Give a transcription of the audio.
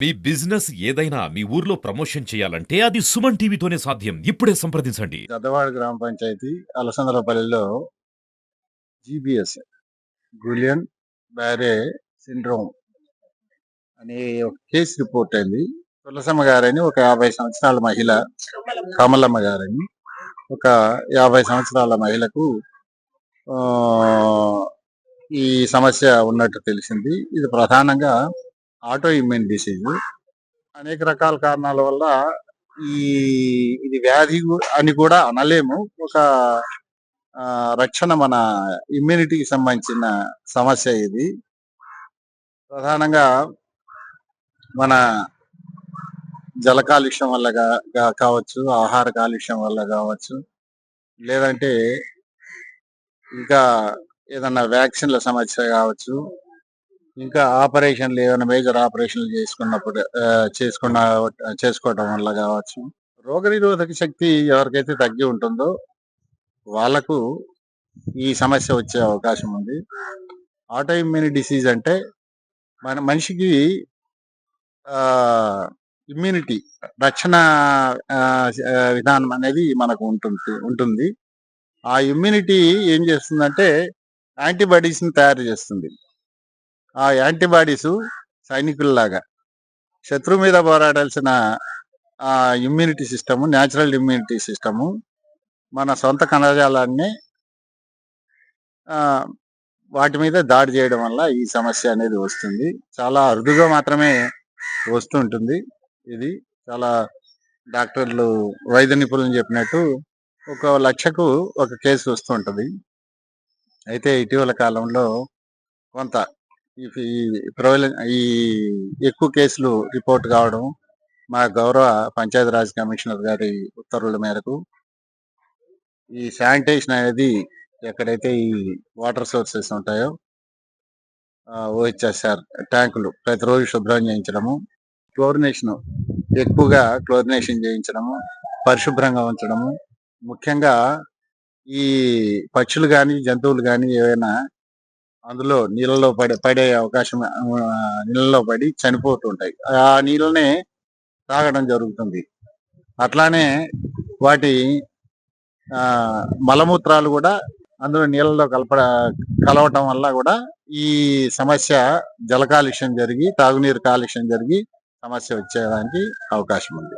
మీ business ఏదైనా మీ ఊర్లో promotion చేయాలంటే అది సుమన్ టీవీతోనే సాధ్యం. ఇప్పుడే సంప్రదించండి. గద్దవాడ గ్రామ పంచాయతీ అలసంద్రపల్లిలో జీబీఎస్ గులియన్ బ్యారే సిండ్రోమ్ అనే ఒక కేసు రిపోర్ట్ అయింది. తులసమ్మ గారని ఒక యాభై సంవత్సరాల మహిళ కమలమ్మ గారని ఒక యాభై సంవత్సరాల మహిళకు ఆ, ఈ సమస్య ఉన్నట్టు తెలిసింది. ఇది ప్రధానంగా ఆటో ఇమ్యూన్ డిసీజ్. అనేక రకాల కారణాల వల్ల ఈ ఇది వ్యాధి అని కూడా అనలేము. ఒక రక్షణ మన ఇమ్యూనిటీకి సంబంధించిన సమస్య ఇది. ప్రధానంగా మన జల కాలుష్యం వల్ల కావచ్చు ఆహార కాలుష్యం వల్ల కావచ్చు లేదంటే ఇంకా ఏదన్నా వ్యాక్సిన్ల సమస్య కావచ్చు ఇంకా ఆపరేషన్లు ఏమైనా మేజర్ ఆపరేషన్లు చేసుకున్నప్పుడు చేసుకున్న చేసుకోవడం వల్ల కావచ్చు. రోగనిరోధక శక్తి ఎవరికైతే తగ్గి ఉంటుందో వాళ్ళకు ఈ సమస్య వచ్చే అవకాశం ఉంది. ఆటోఇమ్యూని డిసీజ్ అంటే మన మనిషికి ఇమ్యూనిటీ రక్షణ ఆ, విధానం అనేది మనకు ఉంటుంది ఉంటుంది. ఆ ఇమ్యూనిటీ ఏం చేస్తుందంటే యాంటీబాడీస్ని తయారు చేస్తుంది. ఆ యాంటీబాడీస్ సైనికుల్లాగా. శత్రువు మీద పోరాడాల్సిన ఆ immunity system natural immunity system మన సొంత కణజాలాన్ని వాటి మీద దాడి చేయడం వల్ల ఈ సమస్య అనేది వస్తుంది. చాలా అరుదుగా మాత్రమే వస్తుంటుంది. ఇది చాలా డాక్టర్లు వైద్య నిపుణులు చెప్పినట్టు ఒక లక్షకు ఒక కేసు వస్తుంటుంది అయితే ఇటీవల కాలంలో కొంత ఈ ఈ ఎక్కువ కేసులు రిపోర్ట్ కావడం మా గౌరవ పంచాయతీరాజ్ కమిషనర్ గారి ఉత్తర్వుల మేరకు ఈ శానిటేషన్ అనేది ఎక్కడైతే ఈ వాటర్ సోర్సెస్ ఉంటాయో ఓహెచ్ఎస్ఆర్ ట్యాంకులు ప్రతిరోజు శుభ్రం చేయించడము క్లోరినేషన్ ఎక్కువగా క్లోరినేషన్ చేయించడము పరిశుభ్రంగా ఉంచడము ముఖ్యంగా ఈ పక్షులు కానీ జంతువులు కానీ ఏవైనా అందులో నీళ్ళలో పడే పడే అవకాశం నీళ్ళలో పడి చనిపోతుంటాయి. ఆ నీళ్ళనే తాగడం జరుగుతుంది. అట్లానే వాటి ఆ మలమూత్రాలు కూడా అందులో నీళ్ళలో కలప కలవటం వల్ల కూడా ఈ సమస్య జల కాలుష్యం జరిగి తాగునీరు కాలుష్యం జరిగి సమస్య వచ్చేదానికి అవకాశం ఉంది.